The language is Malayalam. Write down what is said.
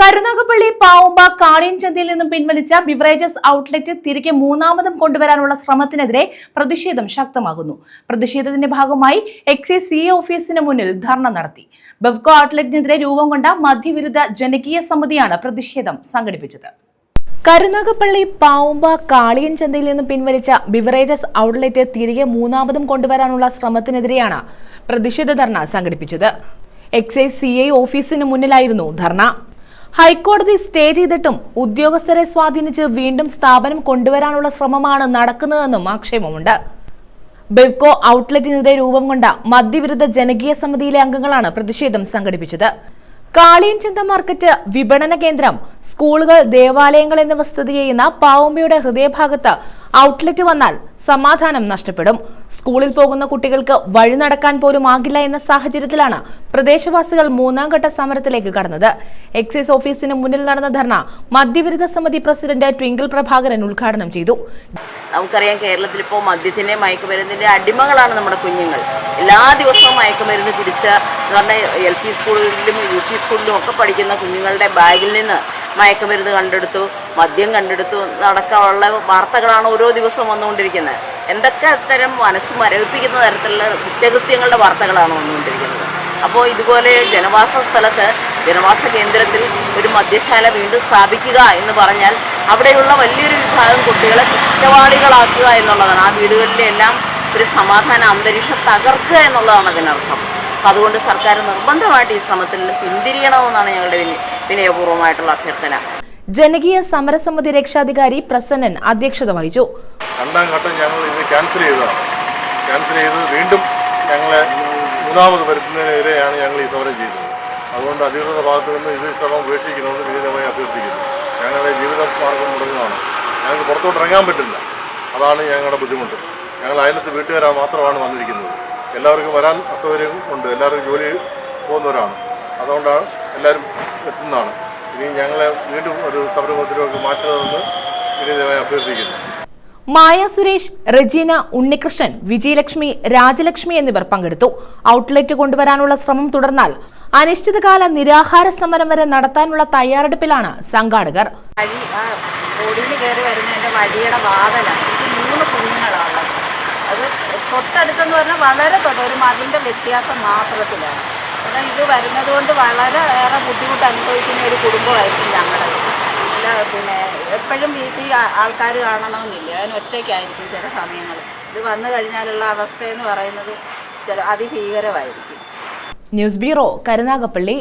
കരുനാഗപ്പള്ളി പാവുമ്പ കാളിയൻചന്തയിൽ നിന്നും പിൻവലിച്ച ബിവറേജസ് ഔട്ട്ലെറ്റ് തിരികെ മൂന്നാമതും കൊണ്ടുവരാനുള്ള ശ്രമത്തിനെതിരെ പ്രതിഷേധം ശക്തമാകുന്നു. പ്രതിഷേധത്തിന്റെ ഭാഗമായി എക്സൈസ് സി ഓഫീസിന് മുന്നിൽ ധർണ നടത്തി. ബെവ്കോ ഔട്ട്ലെറ്റിനെതിരെ രൂപം കൊണ്ട മധ്യവിരുദ്ധ ജനകീയ സമിതിയാണ് പ്രതിഷേധം സംഘടിപ്പിച്ചത്. കരുനാഗപ്പള്ളി പാവുമ്പ കാളിയൻചന്തയിൽ നിന്നും പിൻവലിച്ച ബിവറേജസ് ഔട്ട്ലെറ്റ് തിരികെ മൂന്നാമതും കൊണ്ടുവരാനുള്ള ശ്രമത്തിനെതിരെയാണ് പ്രതിഷേധ ധർണ സംഘടിപ്പിച്ചത്. എക്സൈസ് സി ഐ ഓഫീസിന് മുന്നിലായിരുന്നു ധർണ. ഹൈക്കോടതി സ്റ്റേ ചെയ്തിട്ടും ഉദ്യോഗസ്ഥരെ സ്വാധീനിച്ച് വീണ്ടും സ്ഥാപനം കൊണ്ടുവരാനുള്ള ശ്രമമാണ് നടക്കുന്നതെന്നും ആക്ഷേപമുണ്ട്. ബെവ്കോ ഔട്ട്ലെറ്റിനെതിരെ രൂപം കൊണ്ട മദ്യവിരുദ്ധ ജനകീയ സമിതിയിലെ അംഗങ്ങളാണ് പ്രതിഷേധം സംഘടിപ്പിച്ചത്. കാളിയൻചന്ത മാർക്കറ്റ് വിപണന കേന്ദ്രം സ്കൂളുകൾ ദേവാലയങ്ങൾ എന്നിവ സ്ഥിതി ചെയ്യുന്ന പാവുമ്പയുടെ ഹൃദയഭാഗത്ത് ഔട്ട്ലെറ്റ് വന്നാൽ സമാധാനം നഷ്ടപ്പെടും. സ്കൂളിൽ പോകുന്ന കുട്ടികൾക്ക് വഴി നടക്കാൻ പോലും ആകില്ല എന്ന സാഹചര്യത്തിലാണ് പ്രദേശവാസികൾ മൂന്നാം ഘട്ട സമരത്തിലേക്ക് കടന്നത്. എക്സൈസ് ഓഫീസിന് മുന്നിൽ നടന്ന ധർണ മദ്യവിരുദ്ധ സമിതി പ്രസിഡന്റ് ട്വിങ്കിൾ പ്രഭാകരൻ ഉദ്ഘാടനം ചെയ്തു. നമുക്കറിയാം കേരളത്തിൽ ഇപ്പോൾ മദ്യത്തിന്റെ മയക്കുമരുന്നിന്റെ അടിമകളാണ് നമ്മുടെ കുഞ്ഞുങ്ങൾ. എല്ലാ ദിവസവും മയക്കുമരുന്ന് പിടിച്ച എൽ പി സ്കൂളിലും യു പി സ്കൂളിലും ഒക്കെ പഠിക്കുന്ന കുഞ്ഞുങ്ങളുടെ ബാഗിൽ നിന്ന് മയക്കുമരുന്ന് കണ്ടെടുത്തു മദ്യം കണ്ടെടുത്തു നടക്കാനുള്ള വാർത്തകളാണ് ഓരോ ദിവസവും വന്നുകൊണ്ടിരിക്കുന്നത്. എന്തൊക്കെ തരം മനസ്സ് മരവിപ്പിക്കുന്ന തരത്തിലുള്ള കുറ്റകൃത്യങ്ങളുടെ വാർത്തകളാണ് വന്നുകൊണ്ടിരിക്കുന്നത്. അപ്പോൾ ഇതുപോലെ ജനവാസ സ്ഥലത്ത് ജനവാസ കേന്ദ്രത്തിൽ ഒരു മദ്യശാല വീണ്ടും സ്ഥാപിക്കുക എന്ന് പറഞ്ഞാൽ അവിടെയുള്ള വലിയൊരു വിഭാഗം കുട്ടികളെ കുറ്റവാളികളാക്കുക എന്നുള്ളതാണ്. ആ വീടുകളിലെല്ലാം ഒരു സമാധാന അന്തരീക്ഷം തകർക്കുക എന്നുള്ളതാണ് അതിനർത്ഥം. അപ്പം അതുകൊണ്ട് സർക്കാർ നിർബന്ധമായിട്ട് ഈ ശ്രമത്തിൽ നിന്ന് പിന്തിരിയണമെന്നാണ് ഞങ്ങളുടെ വിനി- വിനയപൂർവമായിട്ടുള്ള അഭ്യർത്ഥന. ജനകീയ സമരസമിതി രക്ഷാധികാരി പ്രസന്നൻ അധ്യക്ഷത വഹിച്ചു. രണ്ടാം ഘട്ടം ഞങ്ങൾ ഇത് ക്യാൻസൽ ചെയ്തതാണ്. ക്യാൻസൽ ചെയ്ത് വീണ്ടും ഞങ്ങളെ മൂന്നാമത് വരുത്തുന്നതിനെതിരെയാണ് ഞങ്ങൾ ഈ സമരം ചെയ്തത്. അതുകൊണ്ട് അധികൃതരുടെ ഭാഗത്ത് നിന്ന് ഇത് ശ്രമം ഉപേക്ഷിക്കണമെന്ന് വിനീതമായി അഭ്യർത്ഥിക്കുന്നു. ഞങ്ങളുടെ ജീവിത മാർഗം മുടങ്ങുന്നതാണ് ഞങ്ങൾക്ക് പുറത്തോട്ട് ഇറങ്ങാൻ പറ്റില്ല. അതാണ് ഞങ്ങളുടെ ബുദ്ധിമുട്ട്. ഞങ്ങൾ അയലത്ത് വീട്ടുകാരാ മാത്രമാണ് വന്നിരിക്കുന്നത്. എല്ലാവർക്കും വരാൻ അസൗകര്യം ഉണ്ട്. എല്ലാവരും ജോലി പോകുന്നവരാണ്. അതുകൊണ്ടാണ് എല്ലാവരും എത്തുന്നതാണ്. ഇനി ഞങ്ങളെ വീണ്ടും ഒരു സമരപത്രമൊക്കെ മാറ്റണമെന്ന് ഇനി അഭ്യർത്ഥിക്കുന്നു. മായ സുരേഷ് റെജീന ഉണ്ണികൃഷ്ണൻ വിജയലക്ഷ്മി രാജലക്ഷ്മി എന്നിവർ പങ്കെടുത്തു. ഔട്ട്ലെറ്റ് കൊണ്ടുവരാനുള്ള ശ്രമം തുടർന്നാൽ അനിശ്ചിതകാല നിരാഹാര സമരം വരെ നടത്താനുള്ള തയ്യാറെടുപ്പിലാണ് സംഘാടകർ. വഴി ആ റോഡിൽ കയറി വരുന്നതിന്റെ വഴിയുടെ വാതലാണ്. മൂന്ന് കുഞ്ഞുങ്ങളാണ്. തൊട്ടടുത്തെന്ന് പറഞ്ഞാൽ വളരെ തൊട്ട് ഒരു മതിന്റെ വ്യത്യാസം മാത്രത്തിലാണ്. കാരണം ഇത് വരുന്നത് കൊണ്ട് വളരെ ഏറെ ബുദ്ധിമുട്ട് അനുഭവിക്കുന്ന ഒരു കുടുംബമായിരിക്കും ഞങ്ങളുടെ അല്ല പിന്നെ എപ്പോഴും വീട്ടിൽ ആൾക്കാർ കാണണമെന്നില്ല. അതിന് ഒറ്റയ്ക്കായിരിക്കും ചില സമയങ്ങൾ ഇത് വന്നു കഴിഞ്ഞാലുള്ള അവസ്ഥയെന്ന് പറയുന്നത് ചില അതിഭീകരമായിരിക്കും. News bureau Karunagappally.